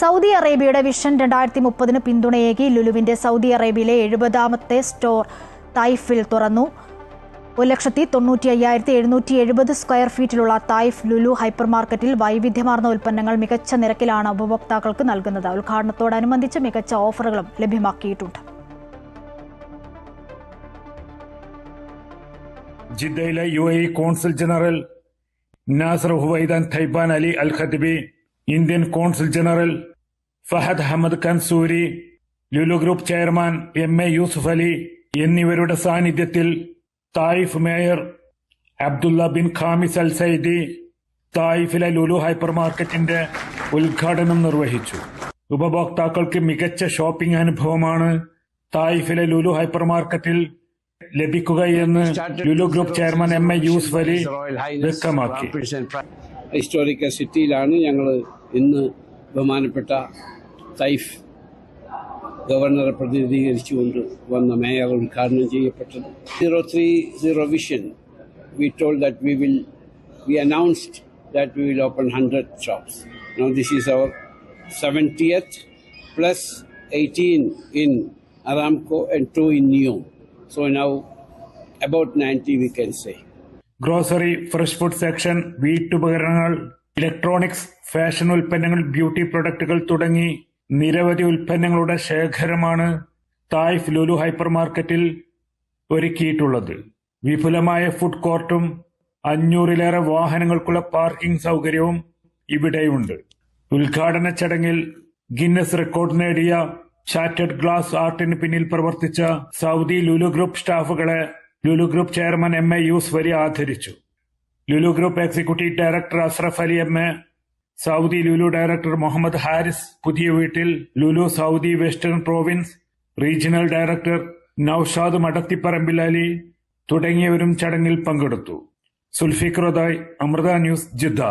Saudi അറേബ്യയുടെ vision രണ്ടായിരത്തി മുപ്പതിന് പിന്തുണയേകി ലുലുവിന്റെ സൗദി അറേബ്യയിലെ എഴുപതാമത്തെ സ്റ്റോർ തായിഫിൽ തുറന്നു. ഒരു ലക്ഷത്തി തൊണ്ണൂറ്റി അയ്യായിരത്തി എഴുന്നൂറ്റി എഴുപത് സ്ക്വയർ ഫീറ്റിലുള്ള തായ്ഫ് ലുലു ഹൈപ്പർ മാർക്കറ്റിൽ വൈവിധ്യമാർന്ന ഉൽപ്പന്നങ്ങൾ മികച്ച നിരക്കിലാണ് ഉപഭോക്താക്കൾക്ക് നൽകുന്നത്. ഉദ്ഘാടനത്തോടനുബന്ധിച്ച് മികച്ച ഓഫറുകളും ലഭ്യമാക്കിയിട്ടുണ്ട്. ജിദ്ദയിലെ U A general Nasser Huwaidan Taiban Ali Al Khadbi Indian consul general Fahad Ahmed Kansuri Lulu group chairman M A Yusuf Ali എന്നിവരുടെ സാന്നിധ്യത്തിൽ Taif mayor Abdullah bin Khamis Al Zaidi തായിഫിലെ Lulu hyper മാർക്കറ്റിന്റെ ഉദ്ഘാടനം നിർവഹിച്ചു. ഉപഭോക്താക്കൾക്ക് മികച്ച ഷോപ്പിംഗ് അനുഭവമാണ് തായിഫിലെ Lulu hyper മാർക്കറ്റിൽ ലഭിക്കുകയെന്ന് Lulu group chairman M A Yusuff Ali വ്യക്തമാക്കി. ഹിസ്റ്റോറിക്കൽ സിറ്റിയിലാണ് ഞങ്ങൾ ഇന്ന് ബഹുമാനപ്പെട്ട തൈഫ് ഗവർണറെ പ്രതിനിധീകരിച്ചുകൊണ്ട് വന്ന മേയർ ഉദ്ഘാടനം ചെയ്യപ്പെട്ടത് zero three zero vision we told that we will we announced that we will open hundred shops no this is our seventieth plus eighteen in Aramco and two in new so now about ninety we can say grocery fresh food section വീട്ടുപകരണങ്ങൾ electronics fashion ഉൽപ്പന്നങ്ങൾ beauty പ്രൊഡക്റ്റുകൾ തുടങ്ങി നിരവധി ഉൽപ്പന്നങ്ങളുടെ ശേഖരമാണ് Taif Lulu hyper മാർക്കറ്റിൽ ഒരുക്കിയിട്ടുള്ളത്. വിപുലമായ food കോർട്ടും അഞ്ഞൂറിലേറെ വാഹനങ്ങൾക്കുള്ള parking സൗകര്യവും ഇവിടെയുണ്ട്. ഉദ്ഘാടന ചടങ്ങിൽ ഗിന്നസ് റെക്കോർഡ് നേടിയ ചാറ്റഡ് ഗ്ലാസ് ആർട്ടിന് പിന്നിൽ പ്രവർത്തിച്ച Saudi Lulu group സ്റ്റാഫുകളെ Lulu group chairman M A Yusuff Ali ആദരിച്ചു. Lulu group executive director Ashraf Ali M A Saudi Lulu director Muhammad Haris Puthiya Veettil Lulu Saudi western province regional director Naushad Madathiparambil Ali തുടങ്ങിയവരും ചടങ്ങിൽ പങ്കെടുത്തു. Sulfiq Rodai Amrita news Jeddah.